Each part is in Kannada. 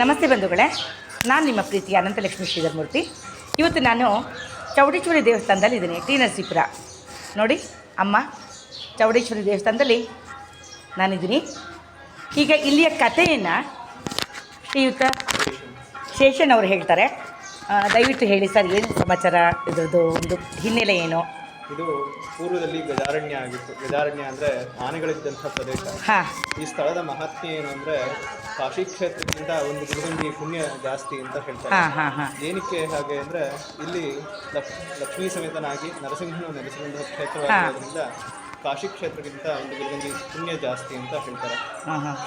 ನಮಸ್ತೆ ಬಂಧುಗಳೇ, ನಾನು ನಿಮ್ಮ ಪ್ರೀತಿಯ ಅನಂತಲಕ್ಷ್ಮಿ ಶ್ರೀಧರ್ಮೂರ್ತಿ. ಇವತ್ತು ನಾನು ಚೌಡೇಶ್ವರಿ ದೇವಸ್ಥಾನದಲ್ಲಿ ಇದ್ದೀನಿ, ಟಿ ನರಸೀಪುರ. ನೋಡಿ, ಅಮ್ಮ, ಚೌಡೇಶ್ವರಿ ದೇವಸ್ಥಾನದಲ್ಲಿ ನಾನಿದ್ದೀನಿ. ಈಗ ಇಲ್ಲಿಯ ಕಥೆಯನ್ನು ಶ್ರೀಯುತ ಶೇಷನ್ ಅವರು ಹೇಳ್ತಾರೆ. ದಯವಿಟ್ಟು ಹೇಳಿ ಸರ್, ಏನು ಸಮಾಚಾರ? ಇದರದ್ದು ಒಂದು ಹಿನ್ನೆಲೆ ಏನು? ಇದು ಪೂರ್ವದಲ್ಲಿ ಗಜಾರಣ್ಯ ಆಗಿತ್ತು. ಗಜಾರಣ್ಯ ಅಂದ್ರೆ ಆನೆಗಳಿದ್ದಂತಹ ಪ್ರದೇಶ. ಈ ಸ್ಥಳದ ಮಹಾತ್ಮೆ ಏನು ಅಂದ್ರೆ ಕಾಶಿ ಕ್ಷೇತ್ರಕ್ಕಿಂತ ಒಂದು ಗುರುಗಂಜಿ ಪುಣ್ಯ ಜಾಸ್ತಿ ಅಂತ ಹೇಳ್ತಾರೆ. ಏನಕ್ಕೆ ಹಾಗೆ ಅಂದ್ರೆ ಇಲ್ಲಿ ಲಕ್- ಲಕ್ಷ್ಮೀ ಸಮೇತನಾಗಿ ನರಸಿಂಹನು ನೆಲೆಸಿರುವಂತಹ ಕ್ಷೇತ್ರವಾಗಿರೋದ್ರಿಂದ ಕಾಶಿ ಕ್ಷೇತ್ರಕ್ಕಿಂತ ಒಂದು ಗುರುಗಂಜಿ ಪುಣ್ಯ ಜಾಸ್ತಿ ಅಂತ ಹೇಳ್ತಾರೆ.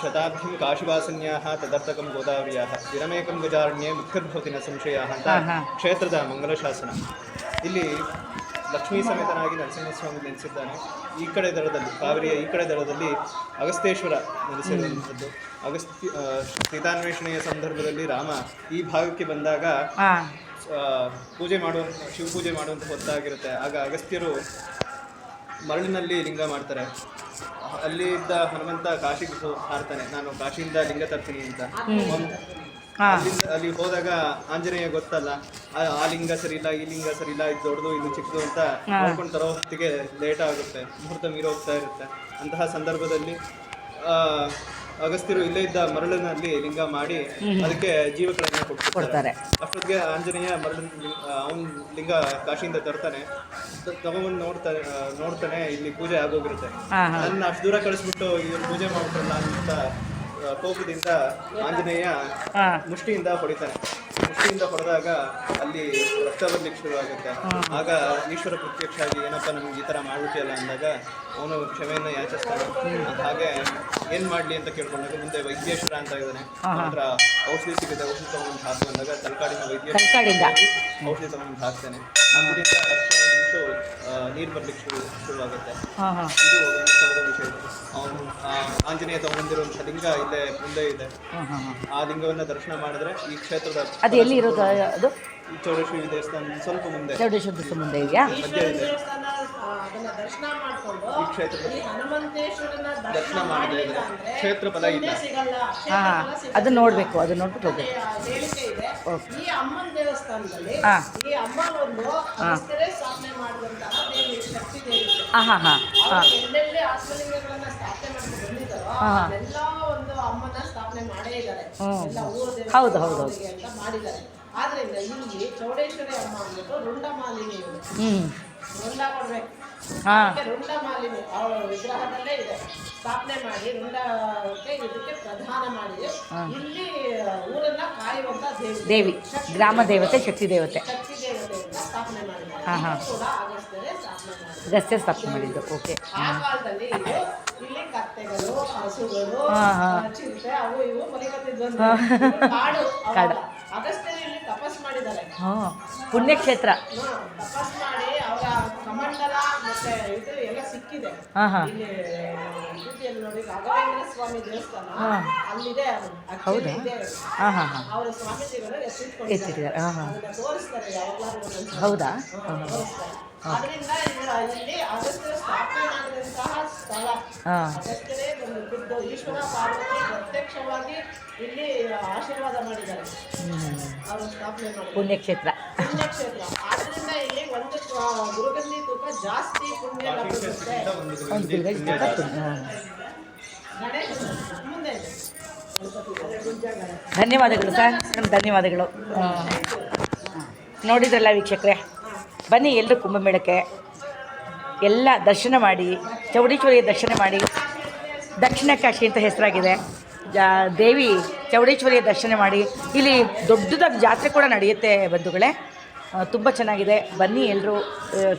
ಶತಾಬ್ದಿ ಕಾಶಿವಾಸನ್ಯಾ ತದರ್ಥಕಂ ಗೋದಾವರಿಯ ದಿನಮೇಕಂ ಗಜಾರಣ್ಯ ಮುಖ್ಯರ್ಭವತಿನ ಸಂಶಯ ಅಂತ ಕ್ಷೇತ್ರದ ಮಂಗಲ ಕ್ಷೇತ್ರದ ಮಂಗಲಶಾಸನ. ಇಲ್ಲಿ ಲಕ್ಷ್ಮೀ ಸಮೇತನಾಗಿ ನರಸಿಂಹಸ್ವಾಮಿ ನೆಲೆಸಿದ್ದಾನೆ. ಈ ಕಡೆ ದಳದಲ್ಲಿ ಕಾವೇರಿಯ ಈ ಕಡೆ ದಳದಲ್ಲಿ ಅಗಸ್ತೇಶ್ವರ ನೆಲೆಸಿರುವಂಥದ್ದು. ಅಗಸ್ತ್ಯ ಆ, ಸೀತಾನ್ವೇಷಣೆಯ ಸಂದರ್ಭದಲ್ಲಿ ರಾಮ ಈ ಭಾಗಕ್ಕೆ ಬಂದಾಗ ಪೂಜೆ ಮಾಡುವ ಶಿವಪೂಜೆ ಮಾಡುವಂಥ ಹೊತ್ತಾಗಿರುತ್ತೆ. ಆಗ ಅಗಸ್ತ್ಯರು ಮರಳಿನಲ್ಲಿ ಲಿಂಗ ಮಾಡ್ತಾರೆ. ಅಲ್ಲಿ ಇದ್ದ ಹನುಮಂತ ಕಾಶಿಗೆ ಹಾರ್ತಾನೆ. ನಾನು ಕಾಶಿಯಿಂದ ಲಿಂಗ ತರ್ತೀನಿ ಅಂತ. ಅಲ್ಲಿಂದ ಅಲ್ಲಿ ಹೋದಾಗ ಆಂಜನೇಯ ಗೊತ್ತಲ್ಲ? ಆ ಆ ಲಿಂಗ ಸರಿ ಇಲ್ಲ ಈ ಲಿಂಗ ಸರಿ ಇಲ್ಲ ಇದು ದೊಡ್ಡದು ಇದು ಚಿಕ್ಕದು ಅಂತ. ನೋಡ್ಕೊಂಡು ತರೋ ಹೊತ್ತಿಗೆ ಲೇಟ್ ಆಗುತ್ತೆ. ಮುಹೂರ್ತ ಮೀರಿ ಹೋಗ್ತಾ ಇರುತ್ತೆ. ಅಂತಹ ಸಂದರ್ಭದಲ್ಲಿ ಆ, ಅಗಸ್ತ್ಯರು ಇಲ್ಲೇ ಇದ್ದ ಮರಳಿನಲ್ಲಿ ಲಿಂಗ ಮಾಡಿ ಅದಕ್ಕೆ ಜೀವಗಳನ್ನ ಕೊಡ್ತಾರೆ. ಅಷ್ಟೊತ್ತಿಗೆ ಆಂಜನೇಯ ಮರಳಿನ ಅವನ ಲಿಂಗ ಕಾಶಿಯಿಂದ ತರ್ತಾನೆ. ತ- ತಗೊಂಬಂದು ನೋಡ್ತಾನೆ ಆ, ನೋಡ್ತಾನೆ ಇಲ್ಲಿ ಪೂಜೆ ಆಗೋಗಿರುತ್ತೆ. ನನ್ನ ಅಷ್ಟು ದೂರ ಕಳಿಸ್ಬಿಟ್ಟು ಇವ್ರು ಪೂಜೆ ಮಾಡ್ಬಿಟ್ರಲ್ಲ ಅಂತ ಆ, ಕೋಪದಿಂದ ಆಂಜನೇಯ ಮುಷ್ಟಿಯಿಂದ ಹೊಡಿತಾನೆ. ಮುಷ್ಟಿಯಿಂದ ಹೊಡೆದಾಗ ಅಲ್ಲಿ ರಕ್ತ ಬರ್ಲಿಕ್ಕೆ ಶುರು ಆಗುತ್ತೆ ಆಗ ಈಶ್ವರ ಪ್ರತ್ಯಕ್ಷ ಆಗಿ ಏನಪ್ಪ ನಮ್ಗೆ ಈ ಥರ ಮಾಡ್ಬಿಟ್ಟಿಯಲ್ಲ ಅಂದಾಗ ಅವನು ಕ್ಷಮೆಯನ್ನು ಯಾಚಿಸ್ತಾನೆ. ಹಾಗೆ ಏನು ಮಾಡಲಿ ಅಂತ ಕೇಳ್ಕೊಂಡಾಗ ಮುಂದೆ ವೈದ್ಯೇಶ್ವರ ಅಂತ ಇದ್ದಾನೆ. ನಂತರ ಔಷಧಿ ಸಿಗುತ್ತೆ ಔಷಧಿ ತಗೊಂಡು ಹಾಕು ಅಂದಾಗ ತಲಕಾಡಿನ ವೈದ್ಯ ಔಷಧಿ ತಗೊಂಡು ಹಾಕ್ತಾನೆ. ಅದರಿಂದ ಬರ್ಲಿಕ್ಕೆ ಶುರು ಶುರುವಾಗುತ್ತೆ. ಹಾಂ ಹಾಂ. ಇದು ಒಂದು ಸ್ಥಳದ ವಿಷಯ. ಅವನು ಆಂಜನೇಯ ತಗೊಂಡಿರುವಂಥ ಲಿಂಗ ಇಲ್ಲೇ ಮುಂದೆ ಇದೆ. ಹಾಂ ಹಾಂ ಹಾಂ. ಆ ಲಿಂಗವನ್ನ ದರ್ಶನ ಮಾಡಿದ್ರೆ ಈ ಕ್ಷೇತ್ರದ ಅದು ಎಲ್ಲಿ ಇರೋದು? ಅದು? ಈ ಚೌಡೇಶ್ವರಿ ದೇವಸ್ಥಾನ ಸ್ವಲ್ಪ ಮುಂದೆ. ಚೌಡೇಶ್ವರಿ ಮುಂದೆ ಇದೆಯಾ? ಇದೆ ದೇವಸ್ಥಾನ ದರ್ಶನ ಮಾಡ್ಕೊಂಡು ಈ ಕ್ಷೇತ್ರದ ಹನುಮಂತೇಶ್ವರನ ದರ್ಶನ ಮಾಡದೇ ಇದ್ರೆ ಕ್ಷೇತ್ರ ಫಲ ಇಲ್ಲ. ಕ್ಷೇತ್ರ ಹಾಂ ಅದು ನೋಡಬೇಕು ಅದು ನೋಡ್ಬಿಟ್ಟು ಹೋಗ್ಬೇಕು. ಇದೆ. ಈ ಅಮ್ಮನ ದೇವಸ್ಥಾನದಲ್ಲಿ ಈ ಅಮ್ಮ ಒಂದು ಸ್ಥಾಪನೆ ದೇವಿ ಹಾಂ ಹಾಂ ಹಾಂ ಹಾಂ. ಹೌದು, ಹೌದು, ಹೌದು. ಆದ್ರಿಂದ ಇಲ್ಲಿ ಚೌಡೇಶ್ವರಿ ಅಮ್ಮ ಅಂದ್ಬಿಟ್ಟು. ಹ್ಞೂ ರುಂಡ ಕೊಡ್ಬೇಕು. ಹಾಂ. ಅದಕ್ಕೆ ರುಂಡ ಮಾಲಿನಿ ಅವಳ ವಿಗ್ರಹದಲ್ಲೇ ಇದೆ. ಸ್ಥಾಪನೆ ಮಾಡಿ ರುಂಡಕ್ಕೆ ಇದಕ್ಕೆ ಪ್ರಧಾನ ಮಾಡಿ ಇಲ್ಲಿ ಊರನ್ನ ಕಾಯುವಂತ ದೇವಿ. ಗ್ರಾಮ ದೇವತೆ ಶಕ್ತಿ ದೇವತೆ. ಶಕ್ತಿ ದೇವತೆಯನ್ನ ಸ್ಥಾಪನೆ ಮಾಡಿದ್ದಾರೆ. ಹಾ, ಹಾ. ಕೂಡ ಸ್ಥಾಪನೆ ಮಾಡಿದ್ದಾರೆ ಮಾಡಿದ್ದು. ಓಕೆ ಕಾಡು ಹಾಂ. ಪುಣ್ಯಕ್ಷೇತ್ರ. ಹಾ, ಹಾಂ ಹೌದಾ? ಹಾಂ ಹಾಂ ಹಾಂ. ಎತ್ತಿಟ್ಟಿದ್ದಾರೆ. ಹಾಂ ಹಾಂ. ಹೌದಾ? ಹಾ, ಅದರಿಂದ ಇಲ್ಲಿ ಅಗಸ್ತ್ಯರ ಸ್ಥಾಪನೆ ಮಾಡಿದಂತಹ ಸ್ಥಳ. ಹಾಂ. ಅಗಸ್ತ್ಯರೇ ಒಂದು ಖುದ್ದು ಈಶ್ವರ ಪಾರ್ವತಿ ಪ್ರತ್ಯಕ್ಷವಾಗಿ ಇಲ್ಲಿ ಆಶೀರ್ವಾದ ಮಾಡಿದ್ದಾರೆ. ಅವರು ಸ್ಥಾಪನೆ ಮಾಡಿದ್ದಾರೆ. ಪುಣ್ಯಕ್ಷೇತ್ರ. ಆದ್ರಿಂದ ಇಲ್ಲಿ ಒಂದು ತೂಕ ಜಾಸ್ತಿ ಪುಣ್ಯ ಲಭಿಸುತ್ತೆ. ಗಣೇಶ ಮುಂದೆ. ಧನ್ಯವಾದಗಳು ಸರ್. ನಮ್ಮ ಧನ್ಯವಾದಗಳು. ನೋಡಿದ್ರಲ್ಲ ವೀಕ್ಷಕರೇ. ಬನ್ನಿ ಎಲ್ಲರೂ ಕುಂಭಮೇಳಕ್ಕೆ. ಎಲ್ಲ ದರ್ಶನ ಮಾಡಿ ಚೌಡೇಶ್ವರಿಯ ದರ್ಶನ ಮಾಡಿ. ದಕ್ಷಿಣ ಕಾಶಿ ಅಂತ ಹೆಸರಾಗಿದೆ. ದೇವಿ ಚೌಡೇಶ್ವರಿಯ ದರ್ಶನ ಮಾಡಿ. ಇಲ್ಲಿ ದೊಡ್ಡದಾಗಿ ಜಾತ್ರೆ ಕೂಡ ನಡೆಯುತ್ತೆ ಬಂಧುಗಳೇ. ತುಂಬ ಚೆನ್ನಾಗಿದೆ. ಬನ್ನಿ ಎಲ್ಲರೂ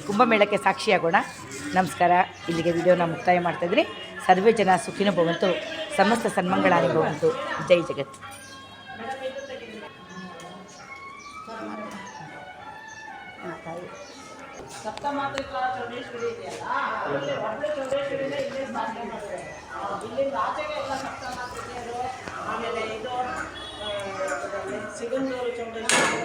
ಕುಂಭಮೇಳಕ್ಕೆ ಸಾಕ್ಷಿಯಾಗೋಣ. ನಮಸ್ಕಾರ. ಇಲ್ಲಿಗೆ ವಿಡಿಯೋನ ಮುಕ್ತಾಯ ಮಾಡ್ತಾಯಿದ್ರಿ ಸರ್ವೇ ಜನ ಸುಖಿನ ಭವಂತು. ಸಮಸ್ತ ಸನ್ಮಂಗಳಾನಿ ಭವಂತು. ಜೈ ಜಗತ್. ಸಪ್ತಮಾತೃಕಾ ಚೌಡೇಶ್ವರಿ ಇದೆಯಲ್ಲ ಅಲ್ಲಿ ಒಬ್ಬಳು ಚೌಡೇಶ್ವರಿನೇ ಇಲ್ಲೇ ಸ್ಥಾಪನೆ ಮಾಡಿದ್ದಾರೆ ಇಲ್ಲಿಂದ ಆಚೆಗೆ ಎಲ್ಲ ಸಪ್ತಮಾತೃಕೆಯರು ಆಮೇಲೆ ಇದು ಆ, ಸಿಗಂದೂರು ಚೌಡೇಶ್ವರಿ.